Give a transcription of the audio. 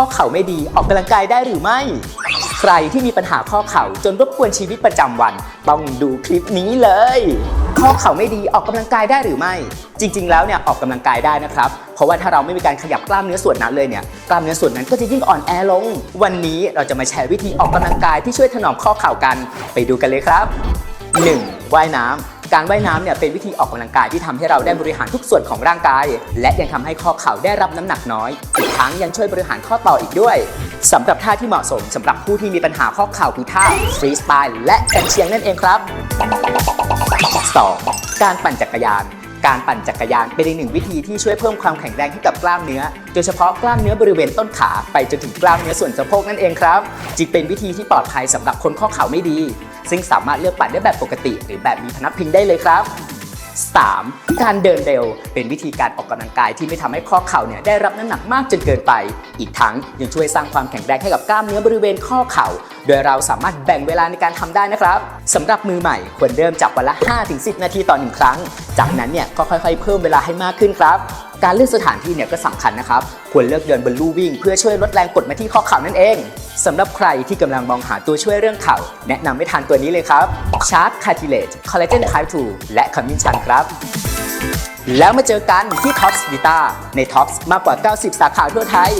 ข้อเข่าไม่ดีออกกำลังกายได้หรือไม่ ใครที่มีปัญหาข้อเข่าจนรบกวนชีวิตประจำวัน ต้องดูคลิปนี้เลย ข้อเข่าไม่ดีออกกำลังกายได้หรือไม่ จริง ๆ แล้วเนี่ยออกกำลังกายได้นะครับ เพราะว่าถ้าเราไม่มีการขยับกล้ามเนื้อส่วนนั้นเลยเนี่ยกล้ามเนื้อส่วนนั้นก็จะยิ่งอ่อนแอลง วันนี้เราจะมาแชร์วิธีออกกำลังกายที่ช่วยถนอมข้อเข่ากัน ไปดูกันเลยครับ 1. ว่ายน้ำ การว่ายน้ำเนี่ยเป็นวิธีออกกำลังกายที่ทำให้เราได้บริหารทุกส่วนของร่างกาย และยังทำให้ข้อเข่าได้รับน้ำหนักน้อย อีกทั้งยังช่วยบริหารข้อต่ออีกด้วยสำหรับท่าที่เหมาะสมสำหรับผู้ที่มีปัญหาข้อเข่าคือท่าฟรีสไตล์และกันเชียงนั่นเองครับ 2. การปั่นจักรยาน การปั่นจักรยานเป็นอีกหนึ่งวิธีที่ช่วยเพิ่มความแข็งแรงให้กับกล้ามเนื้อ โดยเฉพาะกล้ามเนื้อบริเวณต้นขาไปจนถึงกล้ามเนื้อส่วนสะโพกนั่นเองครับจึงเป็นวิธีที่ปลอดภัยสำหรับคนข้อเข่าไม่ดี ซึ่งสามารถเลือกปั่นได้แบบปกติ หรือแบบมีพนักพิงได้เลยครับ 3. การเดินเร็ว เป็นวิธีการออกกำลังกายที่ไม่ทำให้ข้อเข่าเนี่ยได้รับน้ำหนักมากจนเกินไป อีกทั้งยังช่วยสร้างความแข็งแรงให้กับกล้ามเนื้อบริเวณข้อเข่า โดยเราสามารถแบ่งเวลาในการทำได้นะครับสำหรับมือใหม่ควรเริ่มจากวันละ 5-10 นาทีต่อหนึ่งครั้ง จากนั้นเนี่ยก็ค่อยๆ เพิ่มเวลาให้มากขึ้นครับ การเลือกสถานที่เนี่ยก็สำคัญนะครับ ควรเลือกเดินบนลู่วิ่ง เพื่อช่วยลดแรงกดมาที่ข้อเข่านั่นเองสำหรับใครที่กำลังมองหาตัวช่วยเรื่องเข่า แนะนำไม่ทานตัวนี้เลยครับชาร์ปคาทิเลตคอลลาเจนไทป์2และขมิ้นชันครับ แล้วมาเจอกันที่ท็อปส์วิต้าในท็อปส์มากกว่า 90 สาขาทั่วไทย